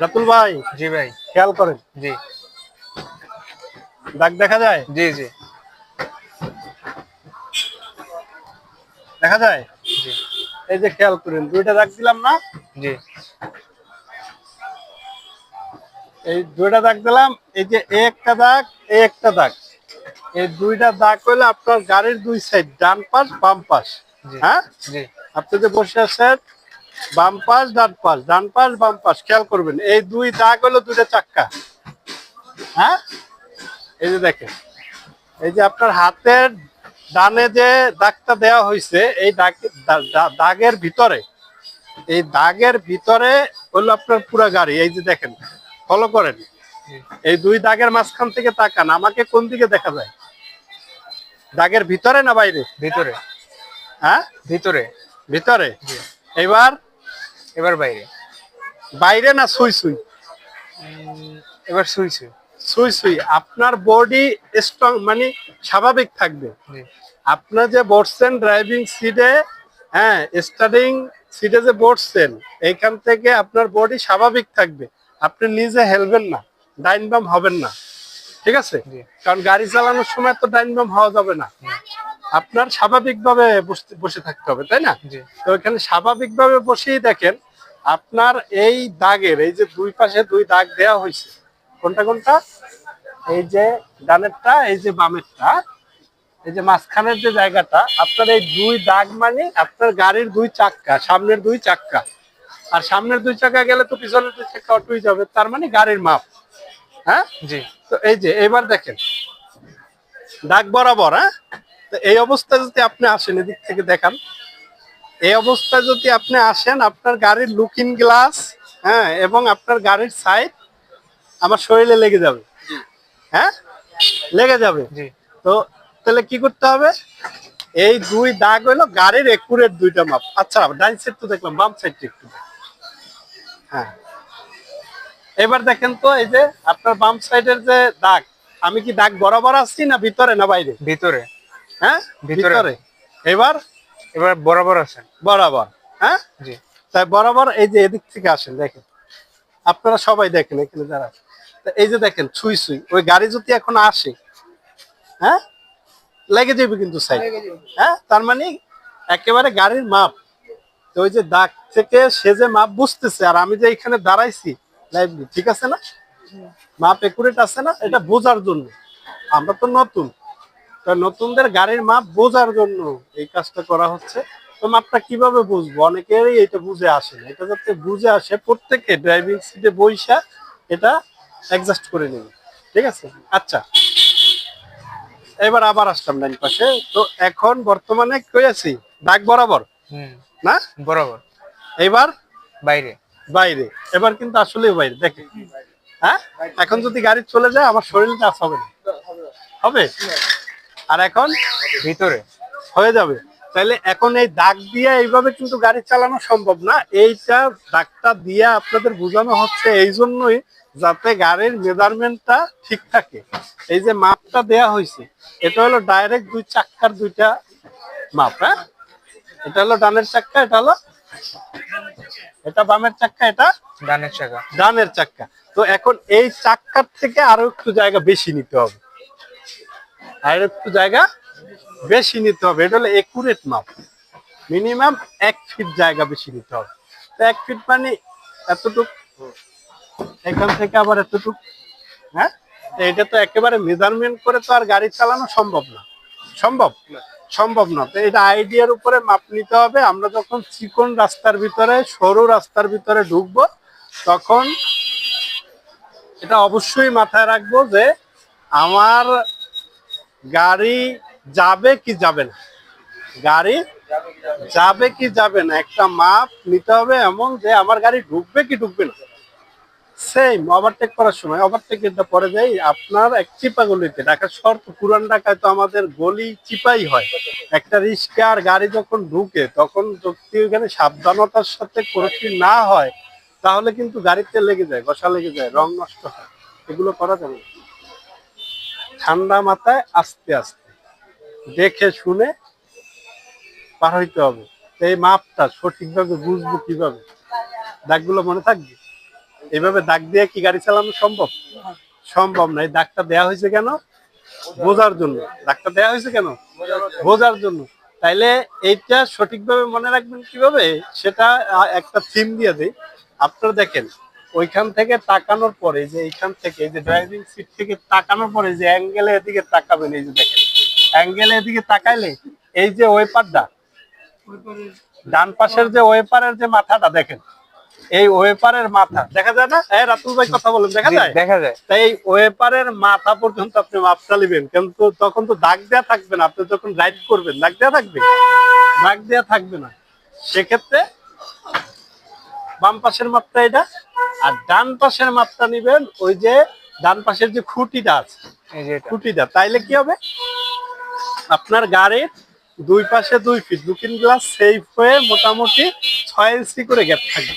রাতুল ভাই জি ভাই। খেয়াল করেন। জি। দাগ দেখা যায়? জি জি। দেখা যায়? জি। এই যে খেয়াল করেন দুইটা দাগ দিলাম না? জি। এই দুইটা দাগ দিলাম এই যে একটা দাগ এই একটা দাগ। এই দুইটা দাগ হইলে আপনার গাড়ির দুই সাইড ডান পাশ বাম পাশ। হ্যাঁ? জি। আপনি যে বসে আছেন বাম পাশ ডান পাশ ডান পাশ বাম পাশ খেয়াল করবেন এই দুই দাগ হলো দুইটা চাক্কা। হ্যাঁ? এই যে দেখেন এই যে আপনার হাতের ডানে যে দাগটা দেওয়া হয়েছে এই দাগ দাগের ভিতরে এই দাগের ভিতরে হলো আপনার পুরো গাড়ি এই যে দেখেন ফলো করেন। এই দুই দাগের মাঝখান থেকে তাকান আমাকে কোন দিকে দেখা যায়? দাগের ভিতরে না বাইরে? ভিতরে। হ্যাঁ? ভিতরে। ভিতরে। এবার এবার বাইরে। বাইরে না সুই সুই? এবার সুই সুই। সুই সুই আপনার বডি স্ট্রং মানে স্বাভাবিক থাকবে। আপনার যে বসছেন ড্রাইভিং সিটে হ্যাঁ স্টার্টিং সিটে যে বসছেন এইখান থেকে আপনার বডি স্বাভাবিক থাকবে। আপনি নিজে হেলবেন না ডাইন বাম হবেন না। ঠিক আছে? কারণ গাড়ি চালানোর সময় তো ডাইন বাম হওয়া যাবে না। আপনার স্বাভাবিকভাবে বসে থাকতে হবে তাই না? জি। তো এখানে স্বাভাবিকভাবে বসেই দেখেন আপনার এই দাগের এই যে দুই পাশে দুই দাগ দেওয়া হয়েছে কোনটা কোনটা? এই যে ডানেরটা এই যে বামেরটা এই যে মাঝখানের যে জায়গাটা আপনার এই দুই দাগ মানে আপনার গাড়ির দুই চাক্কা সামনের দুই চাক্কা। আর সামনের দুই চাকা গেলে তো পিছনের দুই চাকা অটুই যাবে তার মানে গাড়ির মাপ। হ্যাঁ? জি। তো এই যে এবার দেখেন দাগ বরাবর হ্যাঁ? এই অবস্থায় যদি আপনি আসেন এদিক থেকে দেখান। এই অবস্থায় যদি আপনি আসেন আপনার গাড়ির লুকিং গ্লাস হ্যাঁ এবং আপনার গাড়ির সাইড আমার শরীরে লেগে যাবে। হ্যাঁ? লেগে যাবে। তো তাহলে কি করতে হবে? এই দুই দাগ হলো গাড়ির একুরেট দুইটা মাপ। আচ্ছা ডাইন সাইড তো দেখলাম বাম সাইডটা একটু। হ্যাঁ। এবার দেখেন তো এই যে আপনার বাম সাইডের যে দাগ আমি কি দাগ বরাবর আছি না ভিতরে না বাইরে? ভিতরে। হ্যাঁ? ভিতরে। এবার? এবার বরাবর আছেন বরাবর হ্যাঁ? জি। তাই বরাবর এই যে এদিক থেকে আসেন দেখেন। আপনারা সবাই দেখেন এখানে যারা এই যে দেখেন ছুই ছুই ওই গাড়ি যদি এখন আসে হ্যাঁ? লেগে যাবে কিন্তু সাইড হ্যাঁ? তার মানে একেবারে গাড়ির মাপ তো ওই যে দাগ থেকে সে যে মাপ বুঝতেছে আর আমি যে এখানে দাঁড়াইছি ঠিক আছে না? মাপ একুরেট আছে না? এটা বোঝার জন্য। আমরা তো নতুন। তো নতুনদের গাড়ির মাপ বোঝার জন্য এই কাজটা করা হচ্ছে। তো মাপটা কীভাবে বুঝব? অনেকেরই এটা বুঝে আসে না। এটা যাতে বুঝে আসে প্রত্যেকে ড্রাইভিং সিটে বইসা এটা অ্যাডজাস্ট করে নেবে। ঠিক আছে? আচ্ছা। এবার আবার আসলাম ডান পাশে। তো এখন বর্তমানে কই আছি? দাগ বরাবর? হুম। না? বরাবর। এবার বাইরে। বাইরে। এবার কিন্তু আসলে বাইরে। দেখে হ্যাঁ? এখন যদি গাড়ি চলে যায় আমার শরীরটা হবে না। হবে? আর এখন ভিতরে হয়ে যাবে। তাহলে এখন এই দাগ দিয়ে এইভাবে কিন্তু গাড়ি চালানো সম্ভব না। এইটা দাগটা দিয়ে আপনাদের বোঝানো হচ্ছে এই জন্যই যাতে গাড়ির মেজারমেন্টটা ঠিক থাকে। এই যে মাপটা দেয়া হয়েছে এটা হলো ডাইরেক্ট দুই চাক্কার দুইটা মাপ হ্যাঁ? এটা হলো ডানের চাক্কা এটা হলো এটা বামের চাক্কা এটা ডানের চাকা। ডানের চাক্কা। তো এখন এই চাক্কার থেকে আরও একটু জায়গা বেশি নিতে হবে। আর একটু জায়গা বেশি নিতে হবে। এটা হলো একুরেট মাপ মিনিমাম এক ফিট জায়গা বেশি নিতে হবে। তো এক ফিট মানে এতটুক, এখান থেকে আবার এতটুক হ্যাঁ? এটা তো একেবারে মেজারমেন্ট করে তো আর গাড়ি চালানো সম্ভব না। সম্ভব? সম্ভব না। তো এটা আইডিয়ার উপরে মাপ নিতে হবে। আমরা যখন চিকন রাস্তার ভিতরে, সরু রাস্তার ভিতরে ঢুকবো, তখন এটা অবশ্যই মাথায় রাখব যে আমার গাড়ি যাবে কি যাবে না? গাড়ি যাবে কি যাবে না? একটা মাপ নিতে হবে এমন যে আমার গাড়ি ঢুকবে কি ঢুকবে না। সেম ওভারটেক করার সময় ওভারটেক পরে যাই আপনার এক চিপা গলিতে ঢাকা শহর তো পুরান ঢাকায় তো আমাদের গলি চিপাই হয়। একটা রিক্সা আর গাড়ি যখন ঢুকে, তখন যদি ওইখানে সাবধানতার সাথে করতে না হয়, তাহলে কিন্তু গাড়িতে লেগে যায়, ঘষা লেগে যায়, রং নষ্ট হয়। এগুলো করা যাবে না। ঠান্ডা মাথায় আস্তে আস্তে। দেখে শুনে পার হইতে হবে। এই মাপটা সঠিকভাবে বুঝব কীভাবে? দাগগুলো মনে থাকবে? এইভাবে দাগ দিয়ে কি গাড়ি চালানো সম্ভব? সম্ভব না। এই দাগটা দেয়া হয়েছে কেন? বোঝার জন্য। দাগটা দেয়া হয়েছে কেন? বোঝার জন্য। তাইলে এইটা সঠিকভাবে মনে রাখবেন কীভাবে? সেটা একটা থিম দিয়ে দেই। আপনারা দেখেন। ওইখান থেকে তাকানোর পরে যে এইখান থেকে যে ড্রাইভিং সিট থেকে তাকানোর পরে যে অ্যাঙ্গেলে এদিকে তাকাবেন এই যে দেখেন। অ্যাঙ্গেলে এদিকে তাকাইলে এই যে ওয়েপারটা ডান পাশের যে ওয়েপারের যে মাথাটা দেখেন এই ওয়েপারের মাথা দেখা যায় না? হ্যাঁ রাতুল ভাই কথা বলেন দেখা যায়? দেখা যায়। তাই এই ওয়েপারের মাথা পর্যন্ত আপনি মাপটা নেবেন কিন্তু তখন তো দাগ দেওয়া থাকবে না আপনি যখন রাইড করবেন দাগ দেওয়া থাকবে? দাগ দেওয়া থাকবে না। সেক্ষেত্রে বাম পাশের মাপটা এটা আর ডান পাশের মাপটা নিবেন ওই যে ডান পাশের যে খুঁটিটা আছে খুঁটিটা তাইলে কি হবে? আপনার গাড়ির দুই পাশে দুই ফিট লুকিং গ্লাস সেফ হয়ে মোটামুটি ছয় ইঞ্চি করে গ্যাপ থাকবে।